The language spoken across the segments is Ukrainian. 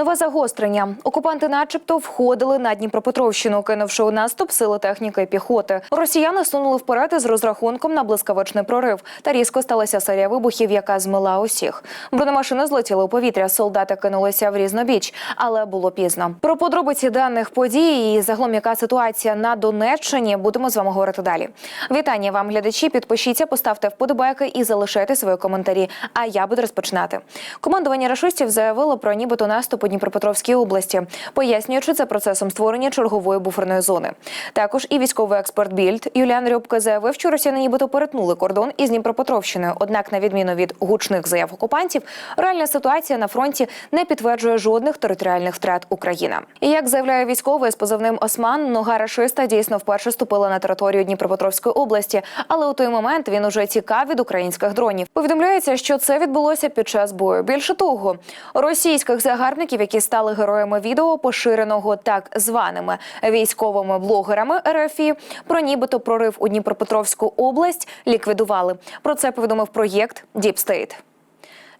Нове загострення. Окупанти, начебто, входили на Дніпропетровщину, кинувши у наступ сили техніки і піхоти. Росіяни сунули вперед із розрахунком на блискавичний прорив. Та різко сталася серія вибухів, яка змила усіх. Бронемашини злетіли у повітря. Солдати кинулися в різнобіч, але було пізно. Про подробиці даних подій і загалом яка ситуація на Донеччині будемо з вами говорити далі. Вітання вам, глядачі. Підпишіться, поставте вподобайки і залишайте свої коментарі. А я буду розпочинати. Командування рашистів заявило про нібито наступ Дніпропетровській області, пояснюючи це процесом створення чергової буферної зони. Також і військовий експерт Більд Юліан Рьобко заявив, що росіяни нібито перетнули кордон із Дніпропетровщиною. Однак, на відміну від гучних заяв окупантів, реальна ситуація на фронті не підтверджує жодних територіальних втрат Україна. І як заявляє військовий з позивним Осман, нога рашиста дійсно вперше ступила на територію Дніпропетровської області, але у той момент він уже тікав від українських дронів. Повідомляється, що це відбулося під час бою. Більше того, російських загарбників, які стали героями відео, поширеного так званими військовими блогерами РФІ, про нібито прорив у Дніпропетровську область ліквідували. Про це повідомив проєкт Діпстейт.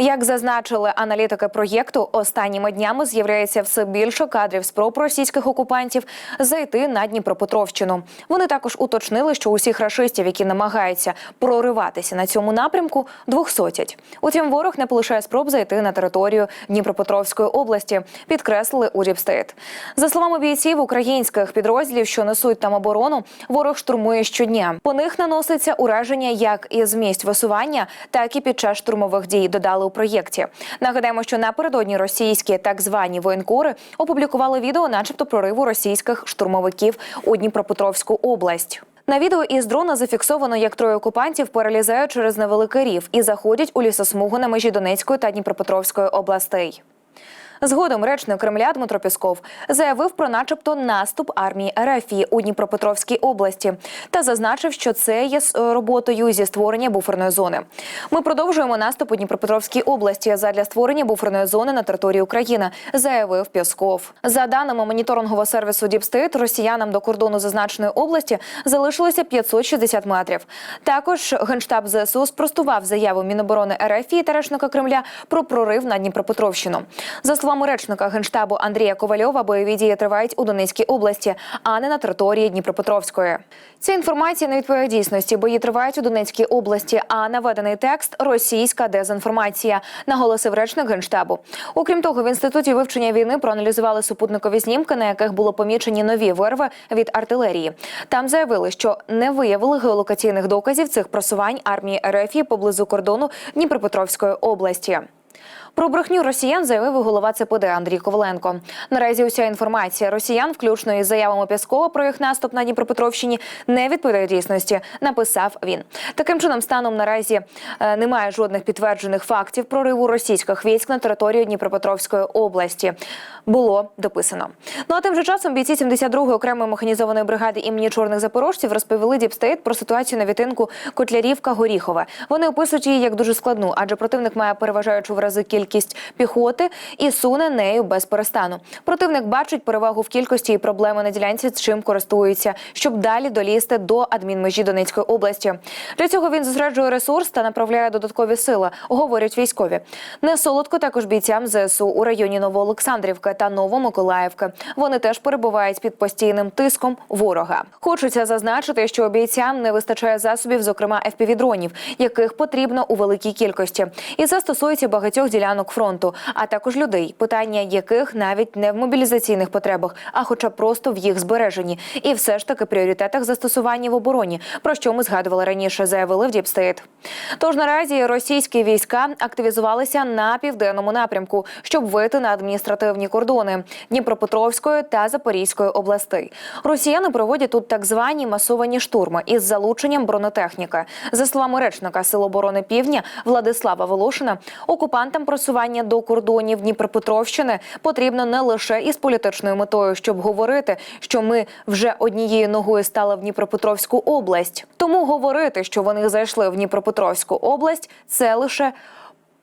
Як зазначили аналітики проєкту, останніми днями з'являється все більше кадрів спроб російських окупантів зайти на Дніпропетровщину. Вони також уточнили, що усіх рашистів, які намагаються прориватися на цьому напрямку, двохсотять. Утім, ворог не полишає спроб зайти на територію Дніпропетровської області. Підкреслили у Діпстейт. За словами бійців українських підрозділів, що несуть там оборону, ворог штурмує щодня. По них наноситься ураження як із місць висування, так і під час штурмових дій. Додали у проєкті. Нагадаємо, що напередодні російські так звані воєнкори опублікували відео, начебто прориву російських штурмовиків у Дніпропетровську область. На відео із дрона зафіксовано, як троє окупантів перелізають через невеликий рів і заходять у лісосмугу на межі Донецької та Дніпропетровської областей. Згодом речник Кремля Дмитро Пісков заявив про, начебто, наступ армії РФ у Дніпропетровській області та зазначив, що це є роботою зі створення буферної зони. Ми продовжуємо наступ у Дніпропетровській області задля створення буферної зони на території України, заявив Пісков. За даними моніторингового сервісу Діпстейт, росіянам до кордону зазначеної області залишилося 560 метрів. Також генштаб ЗСУ спростував заяву Міноборони РФ та речника Кремля про прорив на Дніпропетровщину. За словами речника генштабу Андрія Ковальова, бойові дії тривають у Донецькій області, а не на території Дніпропетровської. Ця інформація не відповідає дійсності. Бої тривають у Донецькій області, а наведений текст російська дезінформація, наголосив речник генштабу. Окрім того, в інституті вивчення війни проаналізували супутникові знімки, на яких було помічені нові вирви від артилерії. Там заявили, що не виявили геолокаційних доказів цих просувань армії РФ поблизу кордону Дніпропетровської області. Про брехню росіян заявив голова ЦПД Андрій Коваленко. Наразі уся інформація росіян, включно із заявами Пєскова про їх наступ на Дніпропетровщині, не відповідає дійсності. Написав він. Таким чином, станом наразі е, немає жодних підтверджених фактів прориву російських військ на територію Дніпропетровської області. Було дописано. Ну а тим же часом бійці 72-ї окремої механізованої бригади імені чорних запорожців розповіли Діпстейт про ситуацію на відтинку Котлярівка Горіхове. Вони описують її як дуже складну, адже противник має переважаючу в рази кількість піхоти і суне нею без перестану. Противник бачить перевагу в кількості і проблеми на ділянці, чим користується, щоб далі долізти до адмінмежі Донецької області. Для цього він зосереджує ресурс та направляє додаткові сили, говорять військові. Не солодко також бійцям ЗСУ у районі Новоолександрівки та Новомиколаївки. Вони теж перебувають під постійним тиском ворога. Хочеться зазначити, що бійцям не вистачає засобів, зокрема FPV-дронів, яких потрібно у великій кількості. І це стосується багатьох ділянок фронту, а також людей, питання яких навіть не в мобілізаційних потребах, а хоча просто в їх збереженні. І все ж таки пріоритетах застосування в обороні, про що ми згадували раніше, заявили в Діпстейт. Тож наразі російські війська активізувалися на південному напрямку, щоб вийти на адміністративні кордони Дніпропетровської та Запорізької областей. Росіяни проводять тут так звані масовані штурми із залученням бронетехніки. За словами речника Сил оборони Півдня Владислава Волошина, окупантам просування до кордонів Дніпропетровщини потрібно не лише із політичною метою, щоб говорити, що ми вже однією ногою стали в Дніпропетровську область. Тому говорити, що вони зайшли в Дніпропетровську область, це лише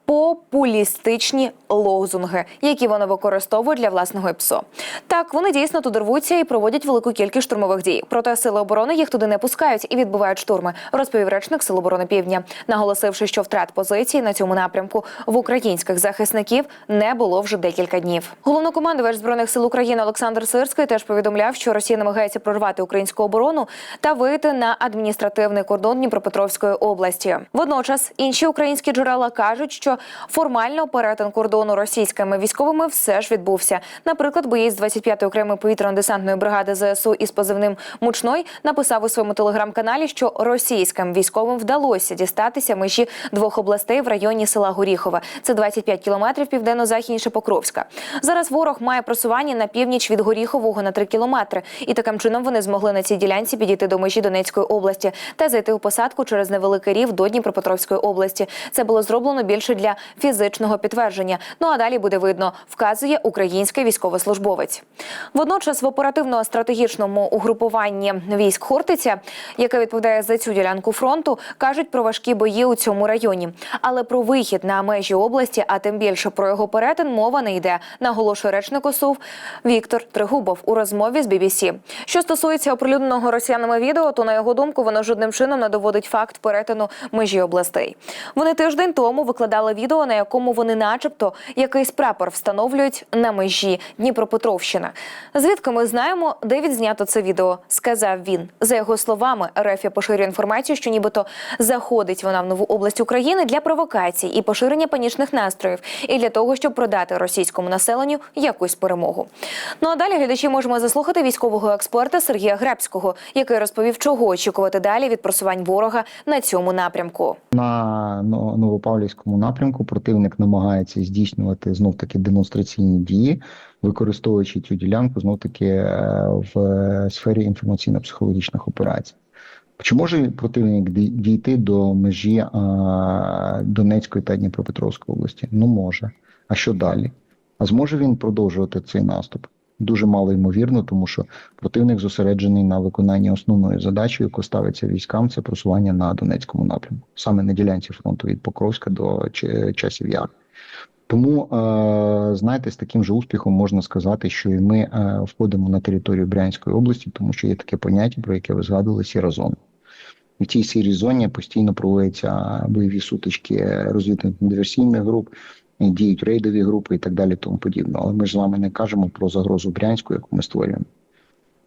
популістичні лозунги, які вони використовують для власного ПСО. Так, вони дійсно туди рвуться і проводять велику кількість штурмових дій. Проте сили оборони їх туди не пускають і відбувають штурми, розповів речник Сил оборони Півдня, наголосивши, що втрат позицій на цьому напрямку в українських захисників не було вже декілька днів. Головнокомандувач збройних сил України Олександр Сирський теж повідомляв, що Росія намагається прорвати українську оборону та вийти на адміністративний кордон Дніпропетровської області. Водночас інші українські джерела кажуть, що формально перетин кордону російськими військовими все ж відбувся. Наприклад, боєць 25-ї окремої повітряно-десантної бригади ЗСУ із позивним Мучной написав у своєму телеграм-каналі, що російським військовим вдалося дістатися межі двох областей в районі села Горіхове. Це 25 кілометрів південно-західніше Покровська. Зараз ворог має просування на північ від Горіхового на 3 кілометри, і таким чином вони змогли на цій ділянці підійти до межі Донецької області та зайти у посадку через невеликий рів до Дніпропетровської області. Це було зроблено більше для фізичного підтвердження. Ну а далі буде видно, вказує український військовослужбовець. Водночас в оперативно-стратегічному угрупуванні військ Хортиця, яке відповідає за цю ділянку фронту, кажуть про важкі бої у цьому районі. Але про вихід на межі області, а тим більше про його перетин, мова не йде. Наголошує речник ОСУВ Віктор Тригубов у розмові з BBC. Що стосується оприлюдненого росіянами відео, то на його думку воно жодним чином не доводить факт перетину межі областей. Вони тиждень тому викладали відео, на якому вони, начебто, якийсь прапор встановлюють на межі Дніпропетровщини. Звідки ми знаємо, де відзнято це відео, сказав він. За його словами, Рефія поширює інформацію, що нібито заходить вона в нову область України для провокацій і поширення панічних настроїв, і для того, щоб продати російському населенню якусь перемогу. Ну а далі глядачі можемо заслухати військового експерта Сергія Гребського, який розповів, чого очікувати далі від просувань ворога на цьому напрямку. На Но- Новопавлівському напрямку противник намагається здійснювати знов таки демонстраційні дії, використовуючи цю ділянку знов таки е, в е, сфері інформаційно-психологічних операцій. Чи може противник дійти до межі а, Донецької та Дніпропетровської області? Ну може. А що далі? А зможе він продовжувати цей наступ? Дуже мало ймовірно, тому що противник зосереджений на виконанні основної задачі, яку ставиться військам, це просування на Донецькому напрямку, саме на ділянці фронту від Покровська до часів Яр. Тому, е, знаєте, з таким же успіхом можна сказати, що і ми е, входимо на територію Брянської області, тому що є таке поняття, про яке ви згадували, сіра зона. В цій сірій зоні постійно проводяться бойові сутички розвідно-диверсійних груп, і діють рейдові групи і так далі, тому подібне. Але ми ж з вами не кажемо про загрозу Брянську, яку ми створюємо.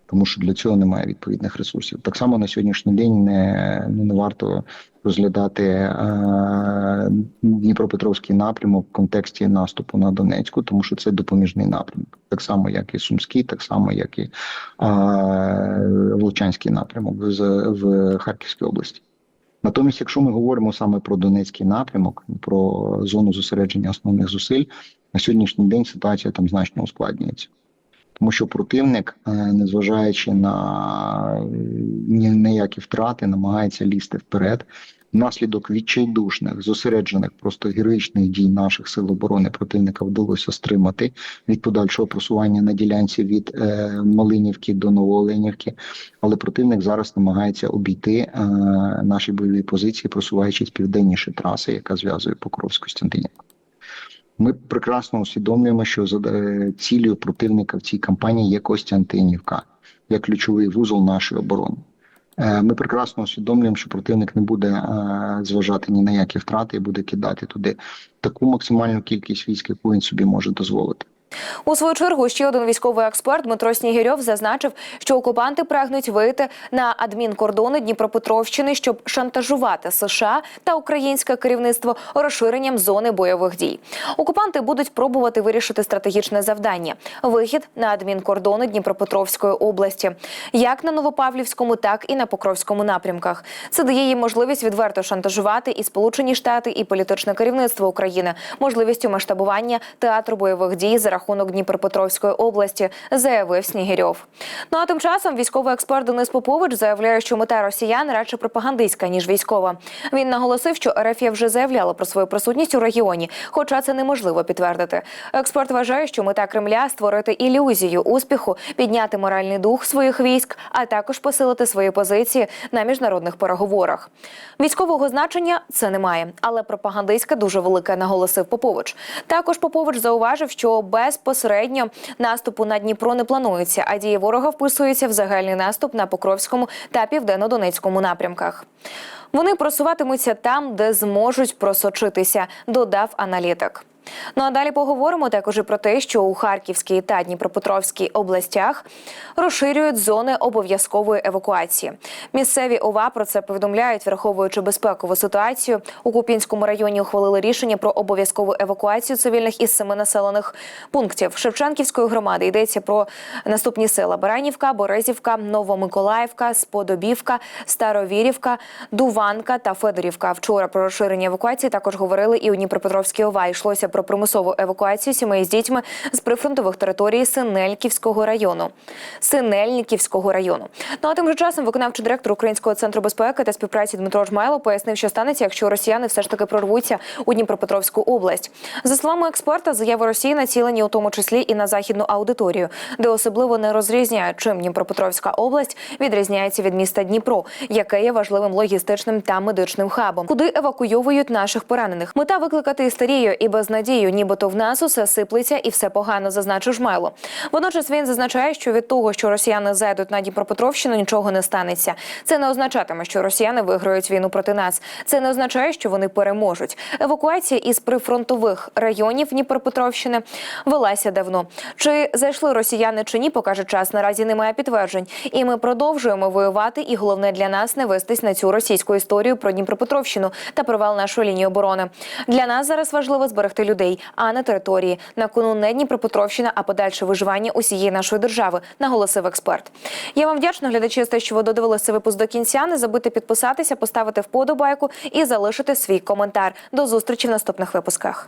Тому що для цього немає відповідних ресурсів. Так само на сьогоднішній день не, ну, не варто розглядати е, Дніпропетровський напрямок в контексті наступу на Донецьку, тому що це допоміжний напрямок, так само як і Сумський, так само як і е, Волчанський напрямок в, в Харківській області. Натомість, якщо ми говоримо саме про Донецький напрямок, про зону зосередження основних зусиль, на сьогоднішній день ситуація там значно ускладнюється. Тому що противник, е, незважаючи на е, ні на які втрати, намагається лізти вперед. Внаслідок відчайдушних, зосереджених, просто героїчних дій наших сил оборони противника вдалося стримати від подальшого просування на ділянці від е, Малинівки до Новооленівки. Але противник зараз намагається обійти е, наші бойові позиції, просуваючись південніше траси, яка зв'язує Покровськ Костянтинівку. Ми прекрасно усвідомлюємо, що за- е, цілею противника в цій кампанії є Костянтинівка як ключовий вузол нашої оборони. Е, Ми прекрасно усвідомлюємо, що противник не буде е, зважати ні на які втрати і буде кидати туди таку максимальну кількість військ, яку він собі може дозволити. У свою чергу ще один військовий експерт Дмитро Снігирьов зазначив, що окупанти прагнуть вийти на адмінкордони Дніпропетровщини, щоб шантажувати США та українське керівництво розширенням зони бойових дій. Окупанти будуть пробувати вирішити стратегічне завдання вихід на адмінкордони Дніпропетровської області, як на Новопавлівському, так і на Покровському напрямках. Це дає їм можливість відверто шантажувати і Сполучені Штати, і політичне керівництво України, можливістю масштабування театру бойових дій за рахунок Дніпропетровської області, заявив Снігірьов. Ну а тим часом військовий експерт Денис Попович заявляє, що мета росіян радше пропагандистська ніж військова. Він наголосив, що РФ вже заявляла про свою присутність у регіоні, хоча це неможливо підтвердити. Експерт вважає, що мета Кремля створити ілюзію успіху, підняти моральний дух своїх військ, а також посилити свої позиції на міжнародних переговорах. Військового значення це немає, але пропагандистське дуже велике, наголосив Попович. Також Попович зауважив, що безпосередньо наступу на Дніпро не планується, а дії ворога вписуються в загальний наступ на Покровському та південно-донецькому напрямках. Вони просуватимуться там, де зможуть просочитися, додав аналітик. Ну а далі поговоримо також і про те, що у Харківській та Дніпропетровській областях розширюють зони обов'язкової евакуації. Місцеві ОВА про це повідомляють, враховуючи безпекову ситуацію. У Купінському районі ухвалили рішення про обов'язкову евакуацію цивільних із семи населених пунктів Шевченківської громади. Йдеться про наступні села: Баранівка, Борезівка, Новомиколаївка, Сподобівка, Старовірівка, Дуванка та Федорівка. Вчора про розширення евакуації також говорили і у Дніпропетровській ОВА. Йшлося про примусову евакуацію сімей з дітьми з прифронтових територій Синельківського району. Синельниківського району. Ну а тим же часом виконавчий директор Українського центру безпеки та співпраці Дмитро Жмайло пояснив, що станеться, якщо росіяни все ж таки прорвуться у Дніпропетровську область. За словами експерта, заяви Росії націлені у тому числі і на західну аудиторію, де особливо не розрізняють, чим Дніпропетровська область відрізняється від міста Дніпро, яке є важливим логістичним та медичним хабом, куди евакуйовують наших поранених. Мета викликати істерію і безнадію, нібито в нас усе сиплеться і все погано, зазначив Жмайло. Водночас він зазначає, що від того, що росіяни зайдуть на Дніпропетровщину, нічого не станеться. Це не означатиме, що росіяни виграють війну проти нас. Це не означає, що вони переможуть. Евакуація із прифронтових районів Дніпропетровщини велася давно. Чи зайшли росіяни чи ні, покаже час. Наразі немає підтверджень. І ми продовжуємо воювати. І головне для нас не вестись на цю російську історію про Дніпропетровщину та провал нашої лінії оборони. Для нас зараз важливо зберегти людей, а не території. На кону не Дніпропетровщина, а подальше виживання усієї нашої держави, наголосив експерт. Я вам вдячна, глядачі, за те, що ви додивилися випуск до кінця. Не забудьте підписатися, поставити вподобайку і залишити свій коментар. До зустрічі в наступних випусках.